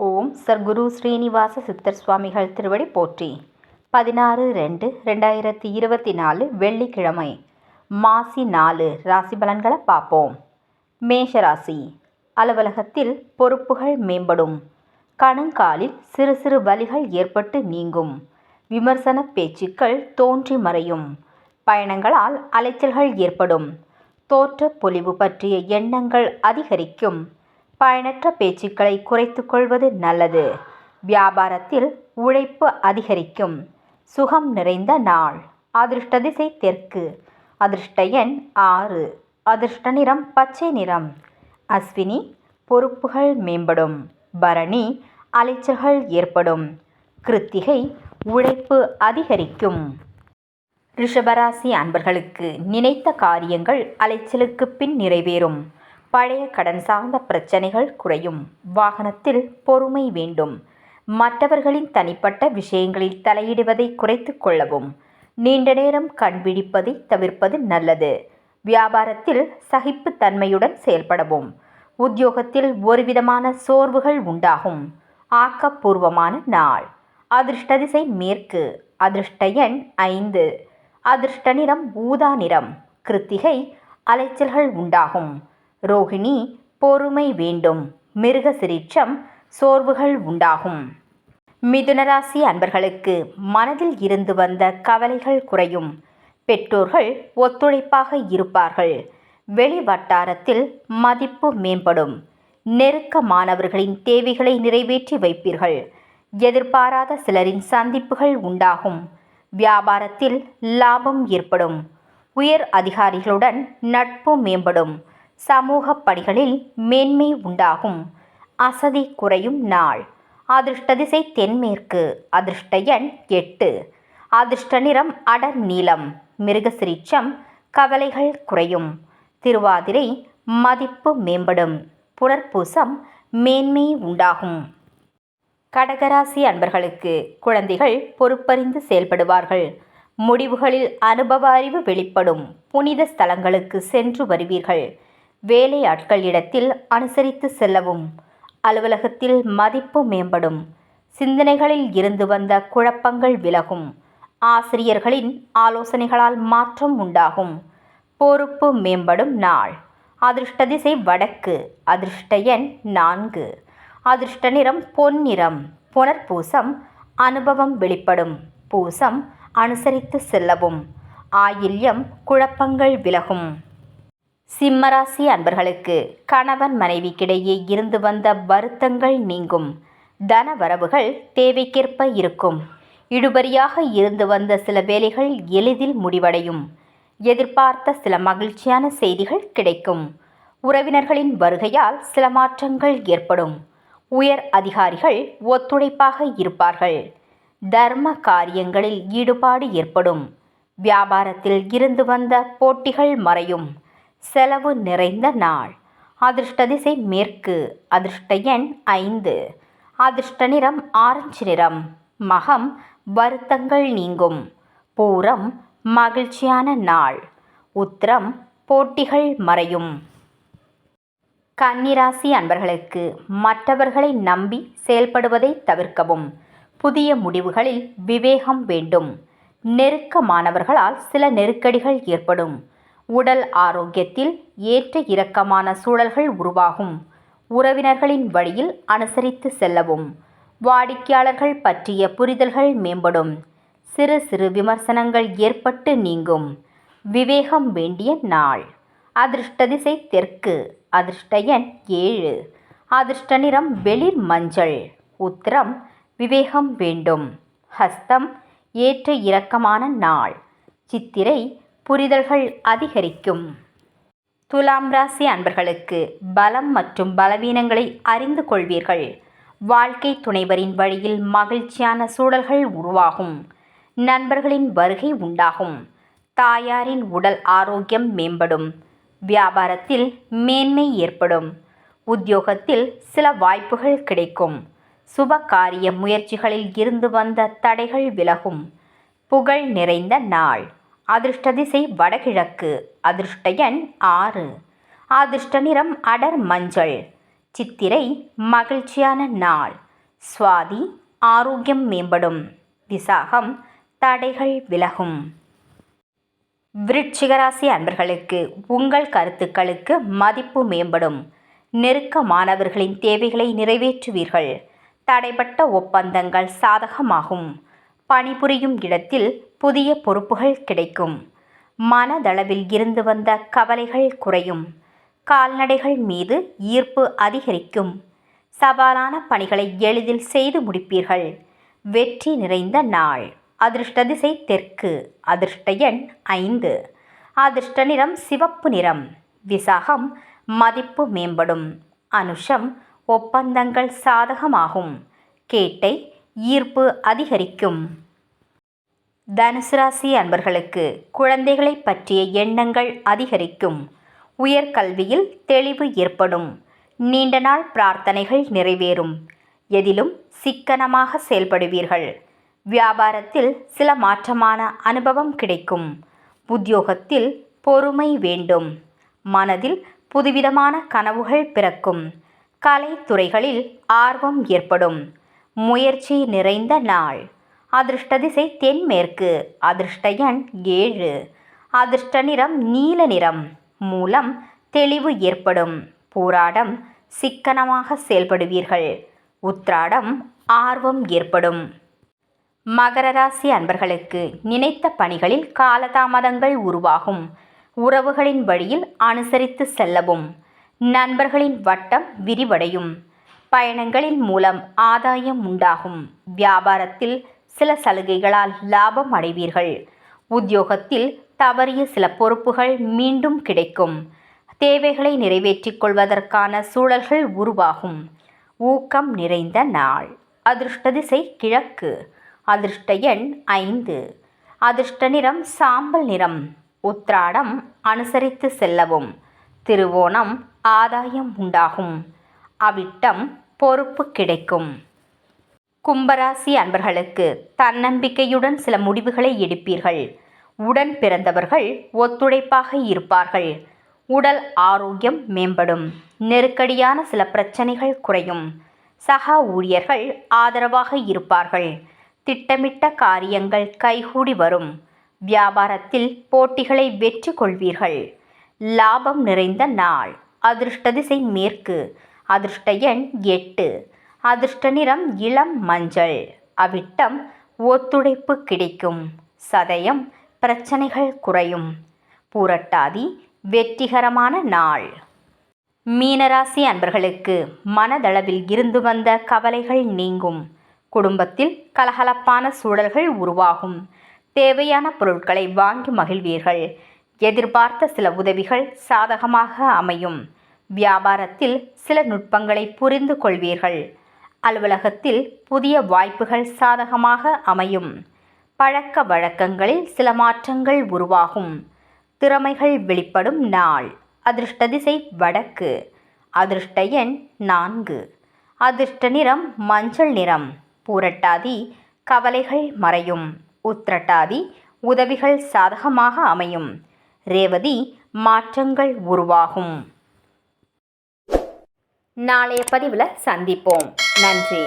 ஓம் சர்க்குரு ஸ்ரீனிவாச சித்தர் சுவாமிகள் திருவடி போற்றி. பதினாறு ரெண்டு ரெண்டாயிரத்தி இருபத்தி நாலு வெள்ளிக்கிழமை மாசி நாலு ராசி பலன்களை பார்ப்போம். மேஷராசி அலுவலகத்தில் பொறுப்புகள் மேம்படும். கணங்காலில் சிறு சிறு வலிகள் ஏற்பட்டு நீங்கும். விமர்சன பேச்சுக்கள் தோன்றி மறையும். பயணங்களால் அலைச்சல்கள் ஏற்படும். தோற்ற பொலிவு பற்றிய எண்ணங்கள் அதிகரிக்கும். பயனற்ற பேச்சுக்களை குறைத்து கொள்வது நல்லது. வியாபாரத்தில் உழைப்பு அதிகரிக்கும். சுகம் நிறைந்த நாள். அதிர்ஷ்ட திசை தெற்கு. அதிர்ஷ்ட எண் ஆறு. அதிர்ஷ்ட நிறம் பச்சை நிறம். அஸ்வினி பொறுப்புகள் மேம்படும். பரணி அலைச்சல்கள் ஏற்படும். கிருத்திகை உழைப்பு அதிகரிக்கும். ரிஷபராசி அன்பர்களுக்கு நினைத்த காரியங்கள் அலைச்சலுக்கு பின் நிறைவேறும். பழைய கடன் சார்ந்த பிரச்சனைகள் குறையும். வாகனத்தில் பொறுமை வேண்டும். மற்றவர்களின் தனிப்பட்ட விஷயங்களில் தலையிடுவதை குறைத்து கொள்ளவும். நீண்ட நேரம் கண்பிடிப்பதை தவிர்ப்பது நல்லது. வியாபாரத்தில் சகிப்புத்தன்மையுடன் செயல்படவும். உத்தியோகத்தில் ஒருவிதமான சோர்வுகள் உண்டாகும். ஆக்கப்பூர்வமான நாள். அதிர்ஷ்ட திசை மேற்கு. அதிர்ஷ்ட எண் ஐந்து. அதிர்ஷ்ட நிறம் ஊதா நிறம். கிருத்திகை அலைச்சல்கள் உண்டாகும். ரோகிணி பொறுமை வேண்டும். மிருக சிரிச்சம் சோர்வுகள் உண்டாகும். மிதுனராசி அன்பர்களுக்கு மனதில் இருந்து வந்த கவலைகள் குறையும். பெற்றோர்கள் ஒத்துழைப்பாக இருப்பார்கள். வெளி வட்டாரத்தில் மதிப்பு மேம்படும். நெருக்கமானவர்களின் தேவைகளை நிறைவேற்றி வைப்பீர்கள். எதிர்பாராத சிலரின் சந்திப்புகள் உண்டாகும். வியாபாரத்தில் லாபம் ஏற்படும். உயர் அதிகாரிகளுடன் நட்பு மேம்படும். சமூக பணிகளில் மேன்மை உண்டாகும். அசதி குறையும் நாள். அதிர்ஷ்ட திசை தென்மேற்கு. அதிர்ஷ்ட எண் எட்டு. அதிர்ஷ்ட நிறம் அடர் நீளம். மிருகசிரிச்சம் கவலைகள் குறையும். திருவாதிரை மதிப்பு மேம்படும். புனர்பூசம் மேன்மை உண்டாகும். கடகராசி அன்பர்களுக்கு குழந்தைகள் பொறுப்பறிந்து செயல்படுவார்கள். முடிவுகளில் அனுபவ அறிவு வெளிப்படும். புனித ஸ்தலங்களுக்கு சென்று வருவீர்கள். வேலை ஆட்கள் இடத்தில் அனுசரித்து செல்லவும். அலுவலகத்தில் மதிப்பு மேம்படும். சிந்தனைகளில் இருந்து வந்த குழப்பங்கள் விலகும். ஆசிரியர்களின் ஆலோசனைகளால் மாற்றம் உண்டாகும். பொறுப்பு மேம்படும் நாள். அதிர்ஷ்ட திசை வடக்கு அதிர்ஷ்ட எண் நான்கு. அதிர்ஷ்ட நிறம் பொன்னிறம் புனர்பூசம் அனுபவம் வெளிப்படும். பூசம் அனுசரித்து செல்லவும். ஆயில்யம் குழப்பங்கள் விலகும். சிம்மராசி அன்பர்களுக்கு கணவன் மனைவிக்கிடையே இருந்து வந்த வருத்தங்கள் நீங்கும். தன வரவுகள் தேவைக்கேற்ப இருக்கும். இடுபறியாக இருந்து வந்த சில வேலைகள் எளிதில் முடிவடையும். எதிர்பார்த்த சில மகிழ்ச்சியான செய்திகள் கிடைக்கும். உறவினர்களின் வருகையால் சில மாற்றங்கள் ஏற்படும். உயர் அதிகாரிகள் ஒத்துழைப்பாக இருப்பார்கள். தர்ம காரியங்களில் ஈடுபாடு ஏற்படும். வியாபாரத்தில் இருந்து வந்த போட்டிகள் மறையும். செலவு நிறைந்த நாள். அதிர்ஷ்ட திசை மேற்கு அதிர்ஷ்ட எண் ஐந்து. அதிர்ஷ்ட நிறம் ஆரஞ்சு நிறம். மகம் வருத்தங்கள் நீங்கும். பூரம் மகிழ்ச்சியான நாள். உத்திரம் போட்டிகள் மறையும். கன்னிராசி அன்பர்களுக்கு மற்றவர்களை நம்பி செயல்படுவதை தவிர்க்கவும். புதிய முடிவுகளில் விவேகம் வேண்டும். நெருக்கமானவர்களால் சில நெருக்கடிகள் ஏற்படும். உடல் ஆரோக்கியத்தில் ஏற்ற இறக்கமான சூழல்கள் உருவாகும். உறவினர்களின் வழியில் அனுசரித்து செல்லவும். வாடிக்கையாளர்கள் பற்றிய புரிதல்கள் மேம்படும். சிறு சிறு விமர்சனங்கள் ஏற்பட்டு நீங்கும். விவேகம் வேண்டிய நாள். அதிர்ஷ்ட திசை தெற்கு. அதிர்ஷ்ட எண் ஏழு. அதிர்ஷ்ட நிறம் வெளிர் மஞ்சள். உத்திரம் விவேகம் வேண்டும். ஹஸ்தம் ஏற்ற இறக்கமான நாள். சித்திரை புரிதல்கள் அதிகரிக்கும். துலாம் ராசி அன்பர்களுக்கு பலம் மற்றும் பலவீனங்களை அறிந்து கொள்வீர்கள். வாழ்க்கை துணைவரின் வழியில் மகிழ்ச்சியான சூழல்கள் உருவாகும். நண்பர்களின் வருகை உண்டாகும். தாயாரின் உடல் ஆரோக்கியம் மேம்படும். வியாபாரத்தில் மேன்மை ஏற்படும். உத்தியோகத்தில் சில வாய்ப்புகள் கிடைக்கும். சுப காரிய முயற்சிகளில் இருந்து வந்த தடைகள் விலகும். புகழ் நிறைந்த நாள். அதிர்ஷ்ட திசை வடகிழக்கு அதிர்ஷ்ட எண் ஆறு. அதிர்ஷ்ட நிறம் அடர் மஞ்சள் சித்திரை மகிழ்ச்சியான நாள். சுவாதி ஆரோக்கியம் மேம்படும் விசாகம் தடைகள் விலகும். விருட்சிகராசி அன்பர்களுக்கு உங்கள் கருத்துக்களுக்கு மதிப்பு மேம்படும். நெருக்கமானவர்களின் தேவைகளை நிறைவேற்றுவீர்கள். தடைப்பட்ட ஒப்பந்தங்கள் சாதகமாகும். பணிபுரியும் இடத்தில் புதிய பொறுப்புகள் கிடைக்கும். மனதளவில் இருந்து வந்த கவலைகள் குறையும். கால்நடைகள் மீது ஈர்ப்பு அதிகரிக்கும். சவாலான பணிகளை எளிதில் செய்து முடிப்பீர்கள். வெற்றி நிறைந்த நாள். அதிர்ஷ்ட திசை தெற்கு. அதிர்ஷ்ட எண் ஐந்து. அதிர்ஷ்ட நிறம் சிவப்பு நிறம். விசாகம் மதிப்பு மேம்படும். அனுஷம் ஒப்பந்தங்கள் சாதகமாகும். கேட்டை ஈர்ப்பு அதிகரிக்கும். தனுசு ராசி அன்பர்களுக்கு குழந்தைகளை பற்றிய எண்ணங்கள் அதிகரிக்கும். உயர்கல்வியில் தெளிவு ஏற்படும். நீண்ட நாள் பிரார்த்தனைகள் நிறைவேறும். எதிலும் சிக்கனமாக செயல்படுவீர்கள். வியாபாரத்தில் சில மாற்றமான அனுபவம் கிடைக்கும். உத்தியோகத்தில் பொறுமை வேண்டும். மனதில் புதுவிதமான கனவுகள் பிறக்கும். கலைத்துறைகளில் ஆர்வம் ஏற்படும். முயற்சி நிறைந்த நாள். அதிர்ஷ்ட திசை தென்மேற்கு அதிர்ஷ்ட எண் ஏழு. அதிர்ஷ்ட நிறம் நீல நிறம் மூலம் தெளிவு ஏற்படும். போராடம் சிக்கனமாக செயல்படுவீர்கள். உத்ராடம் ஆர்வம் ஏற்படும். மகர ராசி அன்பர்களுக்கு நினைத்த பணிகளில் காலதாமதங்கள் உருவாகும். உறவுகளின் வழியில் அனுசரித்து செல்லவும். நண்பர்களின் வட்டம் விரிவடையும். பயணங்களின் மூலம் ஆதாயம் உண்டாகும். வியாபாரத்தில் சில சலுகைகளால் லாபம் அடைவீர்கள். உத்தியோகத்தில் தவறிய சில பொறுப்புகள் மீண்டும் கிடைக்கும். தேவைகளை நிறைவேற்றிக் கொள்வதற்கான சூழல்கள் உருவாகும். ஊக்கம் நிறைந்த நாள். அதிர்ஷ்ட திசை கிழக்கு. அதிர்ஷ்ட எண் ஐந்து. அதிர்ஷ்ட நிறம் சாம்பல் நிறம். உத்ராடம் அனுசரித்து செல்லவும். திருவோணம் ஆதாயம் உண்டாகும். அவிட்டம் பொறுப்பு கிடைக்கும். கும்பராசி அன்பர்களுக்கு தன்னம்பிக்கையுடன் சில முடிவுகளை எடுப்பீர்கள். உடன் பிறந்தவர்கள் ஒத்துழைப்பாக இருப்பார்கள். உடல் ஆரோக்கியம் மேம்படும். நெருக்கடியான சில பிரச்சனைகள் குறையும். சக ஊழியர்கள் ஆதரவாக இருப்பார்கள். திட்டமிட்ட காரியங்கள் கைகூடி வரும். வியாபாரத்தில் போட்டிகளை வெற்றி கொள்வீர்கள். லாபம் நிறைந்த நாள். அதிர்ஷ்ட திசை மேற்கு. அதிர்ஷ்ட எண் எட்டு. அதிர்ஷ்ட நிறம் இளம் மஞ்சள். அவிட்டம் ஒத்துழைப்பு கிடைக்கும். சதயம் பிரச்சனைகள் குறையும். பூரட்டாதி வெற்றிகரமான நாள். மீனராசி அன்பர்களுக்கு மனதளவில் இருந்து வந்த கவலைகள் நீங்கும். குடும்பத்தில் கலகலப்பான சூழல்கள் உருவாகும். தேவையான பொருட்களை வாங்கி மகிழ்வீர்கள். எதிர்பார்த்த சில உதவிகள் சாதகமாக அமையும். வியாபாரத்தில் சில நுட்பங்களை புரிந்து கொள்வீர்கள். அலுவலகத்தில் புதிய வாய்ப்புகள் சாதகமாக அமையும். பழக்க வழக்கங்களில் சில மாற்றங்கள் உருவாகும். திறமைகள் வெளிப்படும் நாள். அதிர்ஷ்ட திசை வடக்கு. அதிர்ஷ்ட எண் நான்கு. அதிர்ஷ்ட நிறம் மஞ்சள் நிறம். பூரட்டாதி கவலைகள் மறையும். உத்திரட்டாதி உதவிகள் சாதகமாக அமையும். ரேவதி மாற்றங்கள் உருவாகும். நாளைய பதிவில் சந்திப்போம். நன்றி.